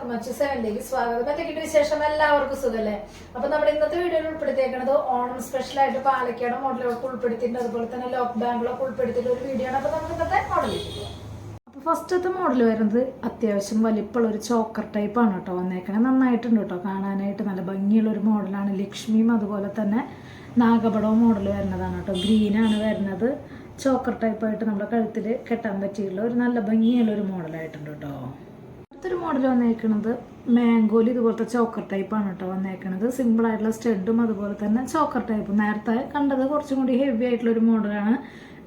എല്ലാവർക്കും മറ്റു സെവനിലേക്ക് സ്വാഗതം. എന്തൊക്കെയുണ്ട് വിശേഷം എല്ലാവർക്കും സുഖല്ലേ? അപ്പൊ നമ്മൾ ഇന്നത്തെ വീഡിയോയിൽ ഉൾപ്പെടുത്തിയേക്കുന്നത് ഓണം സ്പെഷ്യൽ ആയിട്ട് പാലക്കാട് മോഡലുകളൊക്കെ ഉൾപ്പെടുത്തിയിട്ടുണ്ട്. അതുപോലെ തന്നെ ലോക്ക് ബാങ്കുകളൊക്കെ ഉൾപ്പെടുത്തിയിട്ട് ഒരു വീഡിയോ ആണ്. അപ്പൊ നമുക്ക് ഇന്നത്തെ മോഡലിലേക്ക് അപ്പോൾ ഫസ്റ്റത്തെ മോഡൽ വരുന്നത് അത്യാവശ്യം വലിപ്പമുള്ള ഒരു ചോക്കർ ടൈപ്പ് ആണ് കേട്ടോ വന്നേക്കണേ. നന്നായിട്ടുണ്ട് കേട്ടോ കാണാനായിട്ട്. നല്ല ഭംഗിയുള്ള ഒരു മോഡലാണ് ലക്ഷ്മിയും അതുപോലെ തന്നെ നാഗപടവും മോഡൽ വരുന്നതാണ് കേട്ടോ. ഗ്രീനാണ് വരുന്നത്. ചോക്കർ ടൈപ്പായിട്ട് നമ്മുടെ കഴുത്തിൽ കെട്ടാൻ പറ്റിയുള്ള ഒരു നല്ല ഭംഗിയുള്ള ഒരു മോഡലായിട്ടുണ്ട് കേട്ടോ. അടുത്തൊരു മോഡൽ വന്നേക്കുന്നത് മാംഗോയിൽ ഇതുപോലത്തെ ചോക്കർ ടൈപ്പാണ് കേട്ടോ വന്നേക്കുന്നത് സിമ്പിൾ ആയിട്ടുള്ള സ്റ്റെഡും അതുപോലെ തന്നെ ചോക്കർ ടൈപ്പ് നേരത്തെ കണ്ടത് കുറച്ചും കൂടി ഹെവി ആയിട്ടുള്ള ഒരു മോഡലാണ്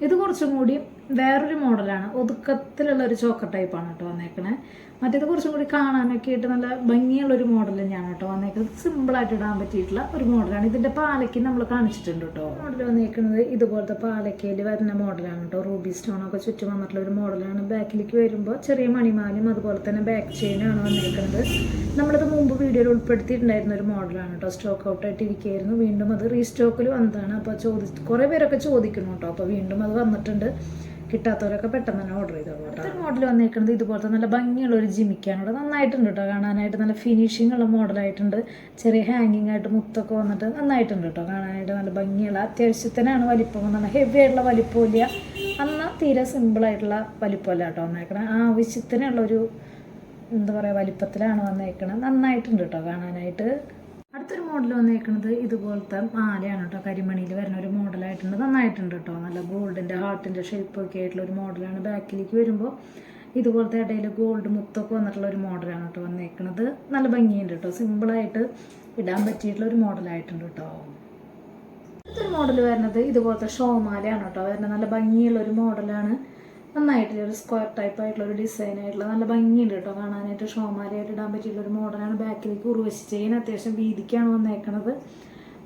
ഇത് കുറച്ചും കൂടി വേറൊരു മോഡലാണ് ഒതുക്കത്തിലുള്ള ഒരു ചോക്കർ ടൈപ്പാണ് കേട്ടോ വന്നേക്കണേ. മറ്റേത് കുറച്ചും കൂടി കാണാനൊക്കെ ആയിട്ട് നല്ല ഭംഗിയുള്ള ഒരു മോഡൽ തന്നെയാണ് കേട്ടോ. വന്നേക്കുന്നത് സിമ്പിളായിട്ട് ഇടാൻ പറ്റിയിട്ടുള്ള ഒരു മോഡലാണ് ഇതിന്റെ പാലയ്ക്ക് നമ്മൾ കാണിച്ചിട്ടുണ്ട് കേട്ടോ. മോഡൽ വന്നേക്കുന്നത് ഇതുപോലത്തെ പാലക്കയിൽ വരുന്ന മോഡലാണ് കേട്ടോ. റൂബി സ്റ്റോണൊക്കെ ചുറ്റും വന്നിട്ടുള്ള ഒരു മോഡലാണ് ബാക്കിലേക്ക് വരുമ്പോൾ ചെറിയ മണിമാലും അതുപോലെ തന്നെ ബാക്ക് ചെയിനാണ് വന്നേക്കുന്നത്. നമ്മളിത് മുമ്പ് വീഡിയോയിൽ ഉൾപ്പെടുത്തിയിട്ടുണ്ടായിരുന്ന ഒരു മോഡലാണ് കേട്ടോ. സ്റ്റോക്ക് ഔട്ട് ആയിട്ട് ഇരിക്കുകയായിരുന്നു. വീണ്ടും അത് റീസ്റ്റോക്കിൽ വന്നതാണ്. അപ്പോൾ ചോദി കുറേ പേരൊക്കെ ചോദിക്കുന്നു കേട്ടോ. അപ്പോൾ വീണ്ടും അത് വന്നിട്ടുണ്ട്. കിട്ടാത്തവരൊക്കെ പെട്ടെന്ന് തന്നെ ഓർഡർ ചെയ്തോളൂ അടുത്ത മോഡൽ വന്നേക്കുന്നത് ഇതുപോലത്തെ നല്ല ഭംഗിയുള്ള ഒരു ജിമിക്കാണ്. ഇവിടെ നന്നായിട്ടുണ്ട് കേട്ടോ കാണാനായിട്ട്. നല്ല ഫിനിഷിംഗ് ഉള്ള മോഡലായിട്ടുണ്ട് ചെറിയ ഹാങ്ങിങ് ആയിട്ട് മുത്തൊക്കെ വന്നിട്ട് നന്നായിട്ടുണ്ട് കേട്ടോ കാണാനായിട്ട്. നല്ല ഭംഗിയുള്ള അത്യാവശ്യത്തിനാണ് വലിപ്പം നല്ല ഹെവി ആയിട്ടുള്ള വലിപ്പമില്ല എന്നാൽ തീരെ സിമ്പിളായിട്ടുള്ള വലിപ്പമല്ല കേട്ടോ വന്നേക്കണേ ആവശ്യത്തിനുള്ളൊരു എന്താ പറയുക വലിപ്പത്തിലാണ് വന്നേക്കണത്. നന്നായിട്ടുണ്ട് കേട്ടോ കാണാനായിട്ട്. അടുത്തൊരു മോഡൽ വന്നേക്കുന്നത് ഇതുപോലത്തെ മാലയാണ് കേട്ടോ. കരിമണിയിൽ വരുന്ന ഒരു മോഡലായിട്ടുണ്ട് നന്നായിട്ടുണ്ട് കേട്ടോ. നല്ല ഗോൾഡിന്റെ ഹാർട്ടിന്റെ ഷേപ്പൊക്കെ ആയിട്ടുള്ള ഒരു മോഡലാണ് ബാക്കിലേക്ക് വരുമ്പോൾ ഇതുപോലത്തെ ഇടയിൽ ഗോൾഡ് മുത്തൊക്കെ വന്നിട്ടുള്ള ഒരു മോഡലാണ് കേട്ടോ വന്നേക്കുന്നത് നല്ല ഭംഗിയുണ്ട് കേട്ടോ. സിമ്പിളായിട്ട് ഇടാൻ പറ്റിയിട്ടുള്ള ഒരു മോഡലായിട്ടുണ്ട് കേട്ടോ. അടുത്തൊരു മോഡൽ വരുന്നത് ഇതുപോലത്തെ ഷോമാലയാണ് കേട്ടോ. വരുന്നത് നല്ല ഭംഗിയുള്ള ഒരു മോഡലാണ് നന്നായിട്ടുള്ള ഒരു സ്ക്വയർ ടൈപ്പ് ആയിട്ടുള്ള ഒരു ഡിസൈൻ ആയിട്ടുള്ള നല്ല ഭംഗിയുണ്ട് കേട്ടോ കാണാനായിട്ട്. ഷോമാലയായിട്ട് ഇടാൻ പറ്റിയുള്ള ഒരു മോഡലാണ് ബാക്കിലേക്ക് ഉറുവശി ചെയിൻ അത്യാവശ്യം വീതിക്കാണ് വന്നേക്കണത്.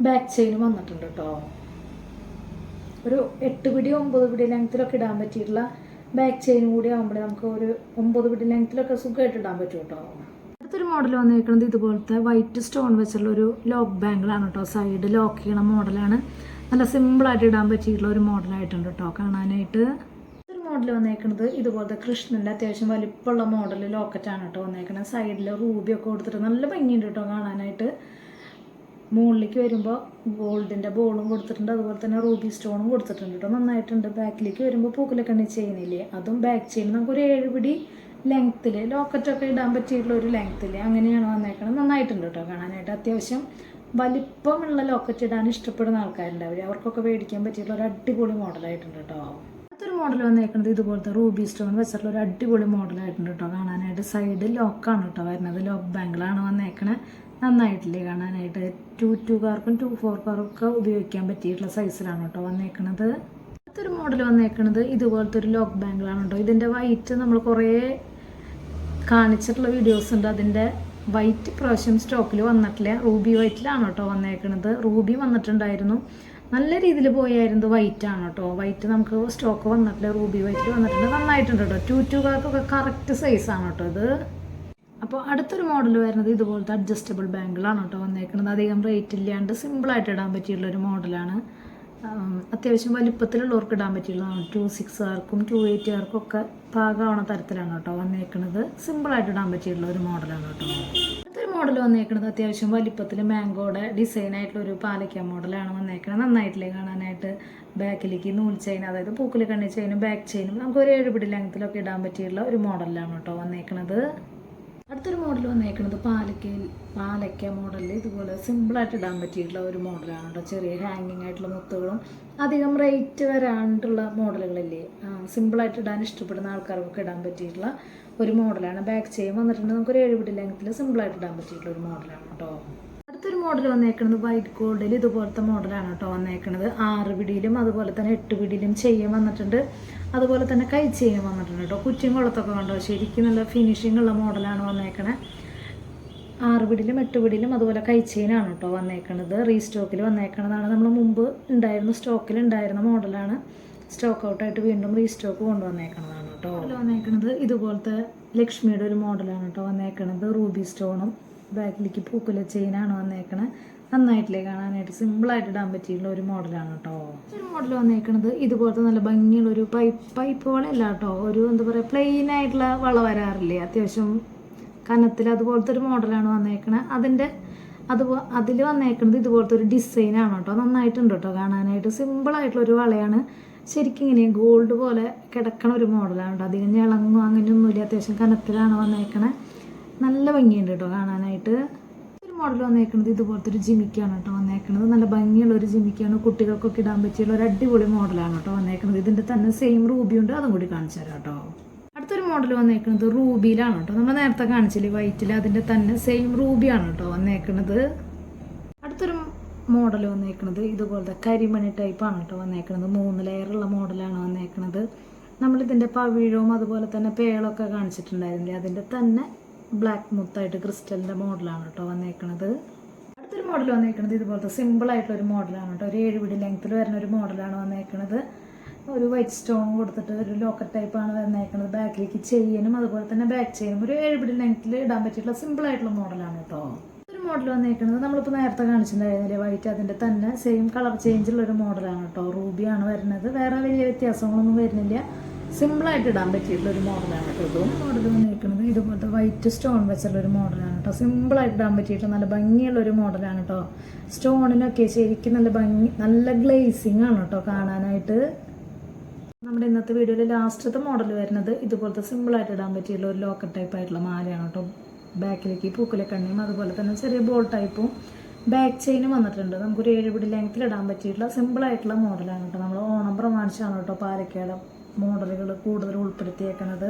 ബാക്ക് ചെയിൻ വന്നിട്ടുണ്ട് കേട്ടോ. ഒരു എട്ട് പിടി ഒമ്പത് പിടി ലെങ്ത്തിലൊക്കെ ഇടാൻ പറ്റിയിട്ടുള്ള ബാക്ക് ചെയിൻ കൂടി ആകുമ്പോൾ നമുക്ക് ഒരു ഒമ്പത് പിടി ലെങ്ത്തിലൊക്കെ സുഖമായിട്ട് ഇടാൻ പറ്റും കേട്ടോ. അടുത്തൊരു മോഡൽ വന്നിരിക്കുന്നത് ഇതുപോലത്തെ വൈറ്റ് സ്റ്റോൺ വെച്ചുള്ള ഒരു ലോക്ക് ബാങ്കിളാണ് കേട്ടോ. സൈഡ് ലോക്ക് ചെയ്യണ മോഡലാണ് നല്ല സിമ്പിളായിട്ട് ഇടാൻ പറ്റിയിട്ടുള്ള ഒരു മോഡലായിട്ടുണ്ട് കേട്ടോ കാണാനായിട്ട്. മോഡൽ വന്നേക്കുന്നത് ഇതുപോലത്തെ കൃഷ്ണന്റെ അത്യാവശ്യം വലിപ്പമുള്ള മോഡൽ ലോക്കറ്റാണ് കേട്ടോ വന്നേക്കുന്നത് സൈഡിൽ റൂബിയൊക്കെ കൊടുത്തിട്ട് നല്ല ഭംഗിയുണ്ട് കേട്ടോ കാണാനായിട്ട്. മുകളിലേക്ക് വരുമ്പോൾ ഗോൾഡിന്റെ ബോളും കൊടുത്തിട്ടുണ്ട്. അതുപോലെ തന്നെ റൂബി സ്റ്റോണും കൊടുത്തിട്ടുണ്ട് കേട്ടോ. നന്നായിട്ടുണ്ട്. ബാക്കിലേക്ക് വരുമ്പോൾ പൂക്കലക്കണ്ണി ചെയിനില്ലേ അതും ബാക്ക് ചെയിൻ നമുക്കൊരു ഏഴ് പിടി ലെങ്ത്തിൽ ലോക്കറ്റൊക്കെ ഇടാൻ പറ്റിയിട്ടുള്ള ഒരു ലെങ്ത്തിൽ അങ്ങനെയാണ് വന്നേക്കുന്നത് നന്നായിട്ടുണ്ട് കേട്ടോ കാണാനായിട്ട്. അത്യാവശ്യം വലിപ്പമുള്ള ലോക്കറ്റ് ഇടാൻ ഇഷ്ടപ്പെടുന്ന ആൾക്കാരുണ്ടാവില്ല അവർക്കൊക്കെ മേടിക്കാൻ പറ്റിയിട്ടുള്ള ഒരു അടിപൊളി മോഡലായിട്ടുണ്ട് കേട്ടോ. മോഡൽ വന്നേക്കുന്നത് ഇതുപോലത്തെ റൂബി സ്റ്റോൺ വെച്ചിട്ടുള്ള ഒരു അടിപൊളി മോഡലായിട്ടുണ്ട് കേട്ടോ കാണാനായിട്ട് സൈഡ് ലോക്കാണ് കേട്ടോ വരുന്നത്. ലോക്ക് ബാങ്കിളാണ് വന്നേക്കണേ. നന്നായിട്ടില്ലേ കാണാനായിട്ട്. ടു ടുകാർക്കും ടു ഫോർക്കാർക്കും ഉപയോഗിക്കാൻ പറ്റിയിട്ടുള്ള സൈസിലാണ് കേട്ടോ വന്നേക്കണത്. അടുത്തൊരു മോഡൽ വന്നേക്കണത് ഇതുപോലത്തെ ഒരു ലോക്ക് ബാങ്കിളാണ് കേട്ടോ ഇതിന്റെ വൈറ്റ് നമ്മൾ കുറേ കാണിച്ചിട്ടുള്ള വീഡിയോസ് ഉണ്ട്. അതിന്റെ വൈറ്റ് പ്രാവശ്യം സ്റ്റോക്കിൽ വന്നിട്ടില്ല. റൂബി വൈറ്റിലാണ് കേട്ടോ വന്നേക്കണത്. റൂബി വന്നിട്ടുണ്ടായിരുന്നു. നല്ല രീതിയിൽ പോയായിരുന്നു വൈറ്റ് ആണ് കേട്ടോ വൈറ്റ് നമുക്ക് സ്റ്റോക്ക് വന്നിട്ടില്ല റൂബി വൈറ്റ് വന്നിട്ടുണ്ട്. നന്നായിട്ടുണ്ട് കേട്ടോ ടു ടുകാർക്കൊക്കെ കറക്റ്റ് സൈസാണ് കേട്ടോ ഇത്. അപ്പോൾ അടുത്തൊരു മോഡൽ വരുന്നത് ഇതുപോലത്തെ അഡ്ജസ്റ്റബിൾ ബാങ്കിളാണ് കേട്ടോ വന്നേക്കുന്നത് അധികം റേറ്റ് ഇല്ലാണ്ട് സിമ്പിളായിട്ട് ഇടാൻ പറ്റിയുള്ള ഒരു മോഡലാണ് അത്യാവശ്യം വലിപ്പത്തിലുള്ളവർക്ക് ഇടാൻ പറ്റിയുള്ളതാണ്. ടു സിക്സ് ആർക്കും ടു എയ്റ്റുകാർക്കും ഒക്കെ പാകമാവണ തരത്തിലാണ് കേട്ടോ വന്നേക്കുന്നത് സിമ്പിളായിട്ട് ഇടാൻ പറ്റിയുള്ള ഒരു മോഡലാണ് കേട്ടോ മോഡൽ വന്നേക്കുന്നത് അത്യാവശ്യം വലിപ്പത്തിൽ മാംഗോയുടെ ഡിസൈൻ ആയിട്ടുള്ള ഒരു പാലക്ക മോഡലാണ് വന്നേക്കുന്നത് നന്നായിട്ടില്ലേ കാണാനായിട്ട്. ബാക്കിലേക്ക് നൂൽ ചെയിൻ അതായത് പൂക്കിൽ കണ്ണി ചെയിനും ബാക്ക് ചെയിനും നമുക്ക് ഒരു ഏഴുപിടി ലെങ്ത്തിലൊക്കെ ഇടാൻ പറ്റിയുള്ള ഒരു മോഡലാണ് കേട്ടോ വന്നേക്കുന്നത് അടുത്തൊരു മോഡൽ വന്നേക്കുന്നത് പാലക്ക പാലക്ക മോഡലിൽ ഇതുപോലെ സിമ്പിളായിട്ട് ഇടാൻ പറ്റിയിട്ടുള്ള ഒരു മോഡലാണ് കേട്ടോ ചെറിയ ഹാങ്ങിങ് ആയിട്ടുള്ള മുത്തുകളും അധികം റേറ്റ് വരാണ്ടുള്ള മോഡലുകളില്ലേ സിമ്പിളായിട്ട് ഇടാൻ ഇഷ്ടപ്പെടുന്ന ആൾക്കാർക്കൊക്കെ ഇടാൻ പറ്റിയിട്ടുള്ള ഒരു മോഡലാണ് ബാക്ക് ചെയിൻ വന്നിട്ടുണ്ട്. നമുക്കൊരു ഏഴുപിടി ലെങ്ത്തിൽ സിമ്പിളായിട്ട് ഇടാൻ പറ്റിയിട്ടുള്ള ഒരു മോഡലാണ് കേട്ടോ മോഡൽ വന്നേക്കുന്നത് വൈറ്റ് ഗോൾഡിൽ ഇതുപോലത്തെ മോഡലാണ് കേട്ടോ വന്നേക്കുന്നത് ആറ് പിടിയിലും അതുപോലെ തന്നെ എട്ട് പിടിയിലും ചെയ്യാൻ വന്നിട്ടുണ്ട്. അതുപോലെ തന്നെ കൈ ചെയ്യാൻ വന്നിട്ടുണ്ട് കേട്ടോ. കുറ്റിയും കുളത്തൊക്കെ കണ്ടോ? ശരിക്കും നല്ല ഫിനിഷിംഗ് ഉള്ള മോഡലാണ് വന്നേക്കണേ. ആറ് പിടിയിലും എട്ട് പിടിയിലും അതുപോലെ കൈ ചെയിനാണ് കേട്ടോ വന്നേക്കണത്. റീസ്റ്റോക്കിൽ വന്നേക്കണതാണ്. നമ്മൾ മുമ്പ് ഉണ്ടായിരുന്ന സ്റ്റോക്കിൽ ഉണ്ടായിരുന്ന മോഡലാണ് സ്റ്റോക്ക് ഔട്ടായിട്ട് വീണ്ടും റീസ്റ്റോക്ക് കൊണ്ടുവന്നേക്കണതാണ് കേട്ടോ. വന്നേക്കണത് ഇതുപോലത്തെ ലക്ഷ്മിയുടെ ഒരു മോഡലാണ് കേട്ടോ വന്നേക്കണത്. റൂബി സ്റ്റോണും ബാക്കിലേക്ക് പൂക്കുല ചെയിനാണ് വന്നേക്കണേ. നന്നായിട്ടില്ലേ കാണാനായിട്ട്. സിമ്പിളായിട്ട് ഇടാൻ പറ്റിയുള്ള ഒരു മോഡലാണ് കേട്ടോ. ഒരു മോഡൽ വന്നേക്കണത്. ഇതുപോലത്തെ നല്ല ഭംഗിയുള്ള ഒരു പൈപ്പ് പൈപ്പ് വളയല്ല കേട്ടോ. ഒരു എന്താ പറയുക പ്ലെയിൻ ആയിട്ടുള്ള വള വരാറില്ലേ? അത്യാവശ്യം കനത്തിൽ അതുപോലത്തെ ഒരു മോഡലാണ് വന്നേക്കണത് അതിന്റെ അതുപോ അതിൽ വന്നേക്കുന്നത് ഇതുപോലത്തെ ഒരു ഡിസൈനാണ് കേട്ടോ. നന്നായിട്ടുണ്ട് കേട്ടോ കാണാനായിട്ട്. സിമ്പിളായിട്ടുള്ള ഒരു വളയാണ്. ശരിക്കും ഇങ്ങനെ ഗോൾഡ് പോലെ കിടക്കണ ഒരു മോഡലാണ് കേട്ടോ. അധികം ഇളങ്ങും അങ്ങനെയൊന്നുമില്ല. അത്യാവശ്യം കനത്തിലാണ് വന്നേക്കണേ. നല്ല ഭംഗിയുണ്ട് കേട്ടോ കാണാനായിട്ട്. ഒരു മോഡൽ വന്നേക്കുന്നത് ഇതുപോലത്തെ ഒരു ജിമിക്കാണ് കേട്ടോ വന്നേക്കുന്നത് നല്ല ഭംഗിയുള്ള ഒരു ജിമിക്കാണ്. കുട്ടികൾക്കൊക്കെ ഇടാൻ പറ്റിയുള്ള ഒരു അടിപൊളി മോഡലാണ് കേട്ടോ വന്നേക്കുന്നത് ഇതിന്റെ തന്നെ സെയിം റൂബി ഉണ്ട്. അതും കൂടി കാണിച്ചു തരാം കേട്ടോ. അടുത്തൊരു മോഡൽ വന്നേക്കുന്നത് റൂബിയിലാണ് കേട്ടോ. നമ്മൾ നേരത്തെ കാണിച്ചില്ലേ വൈറ്റിൽ അതിന്റെ തന്നെ സെയിം റൂബിയാണ് കേട്ടോ വന്നേക്കുന്നത് അടുത്തൊരു മോഡൽ വന്നേക്കുന്നത് ഇതുപോലത്തെ കരിമണി ടൈപ്പാണ് കേട്ടോ വന്നേക്കുന്നത് മൂന്ന് ലെയറുള്ള മോഡലാണ് വന്നേക്കുന്നത് നമ്മളിതിന്റെ പവിഴവും അതുപോലെ തന്നെ പേളൊക്കെ കാണിച്ചിട്ടുണ്ടായിരുന്നില്ലേ? അതിന്റെ തന്നെ ബ്ലാക്ക് മുത്തായിട്ട് ക്രിസ്റ്റലിന്റെ മോഡലാണ് കേട്ടോ വന്നേക്കുന്നത് അടുത്തൊരു മോഡൽ വന്നേക്കുന്നത് ഇതുപോലത്തെ സിമ്പിൾ ആയിട്ടുള്ള ഒരു മോഡലാണ് കേട്ടോ ഒരു ഏഴ് പിടി ലെങ്ത്തിൽ വരുന്ന ഒരു മോഡലാണ് വന്നേക്കുന്നത് ഒരു വൈറ്റ് സ്റ്റോൺ കൊടുത്തിട്ട് ഒരു ലോക്കറ്റ് ടൈപ്പാണ് വന്നേക്കുന്നത് ബാക്കിലേക്ക് ചെയ്യാനും അതുപോലെ തന്നെ ബാക്ക് ചെയ്യാനും ഒരു ഏഴ് പിടി ലെങ്ത്തിൽ ഇടാൻ പറ്റിയിട്ടുള്ള സിമ്പിൾ ആയിട്ടുള്ള മോഡലാണ് കേട്ടോ ഒരു മോഡൽ വന്നേക്കുന്നത് നമ്മളിപ്പോൾ നേരത്തെ കാണിച്ചിട്ടുണ്ടായിരുന്നില്ലേ? വൈറ്റ് അതിന്റെ തന്നെ സെയിം കളർ ചേഞ്ചുള്ള ഒരു മോഡലാണ് കേട്ടോ റൂബിയാണ് വരുന്നത്. വേറെ വലിയ വ്യത്യാസങ്ങളൊന്നും വരുന്നില്ല. സിമ്പിളായിട്ട് ഇടാൻ പറ്റിയിട്ടുള്ള ഒരു മോഡലാണ് കേട്ടോ ഇതും. മോഡൽ വന്നിരിക്കുന്നത് ഇതുപോലത്തെ വൈറ്റ് സ്റ്റോൺ വെച്ചുള്ള ഒരു മോഡലാണ് കേട്ടോ. സിമ്പിളായിട്ട് ഇടാൻ പറ്റിയിട്ട് നല്ല ഭംഗിയുള്ള ഒരു മോഡലാണ് കേട്ടോ. സ്റ്റോണിനൊക്കെ ശരിക്കും നല്ല ഭംഗി നല്ല ഗ്ലേസിങ് ആണ് കേട്ടോ കാണാനായിട്ട്. നമ്മുടെ ഇന്നത്തെ വീഡിയോയിൽ ലാസ്റ്റത്തെ മോഡൽ വരുന്നത് ഇതുപോലത്തെ സിമ്പിളായിട്ട് ഇടാൻ പറ്റിയുള്ള ഒരു ലോക്കറ്റ് ടൈപ്പ് ആയിട്ടുള്ള മാലയാണ് കേട്ടോ. ബാക്കിലേക്ക് പൂക്കുലക്കണ്ണിയും അതുപോലെ തന്നെ ചെറിയ ബോൾ ടൈപ്പും ബാക്ക് ചെയിനും വന്നിട്ടുണ്ട്. നമുക്കൊരു ഏഴുപടി പിടി ലെങ്ത്തിൽ ഇടാൻ പറ്റിയിട്ടുള്ള സിമ്പിളായിട്ടുള്ള മോഡലാണ് കേട്ടോ. നമ്മൾ ഓണം പ്രമാണിച്ചാണ് കേട്ടോ പാലക്കാട് മോഡലുകൾ കൂടുതൽ ഉൾപ്പെടുത്തിയേക്കുന്നത്.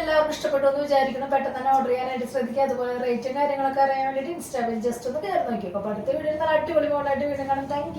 എല്ലാവർക്കും ഇഷ്ടപ്പെട്ടു എന്ന് വിചാരിക്കണം പെട്ടെന്ന് തന്നെ ഓർഡർ ചെയ്യാനായിട്ട് ശ്രദ്ധിക്കുക. അതുപോലെ റേറ്റും കാര്യങ്ങളൊക്കെ അറിയാൻ വേണ്ടിയിട്ട് ഇൻസ്റ്റാഗ്രാമിൽ ജസ്റ്റ് ഒന്ന് കയറി നോക്കി അപ്പൊ അടുത്ത വീഡിയോ നല്ല അടിപൊളി മോഡലായിട്ട് വീണ്ടും കാണാം. താങ്ക്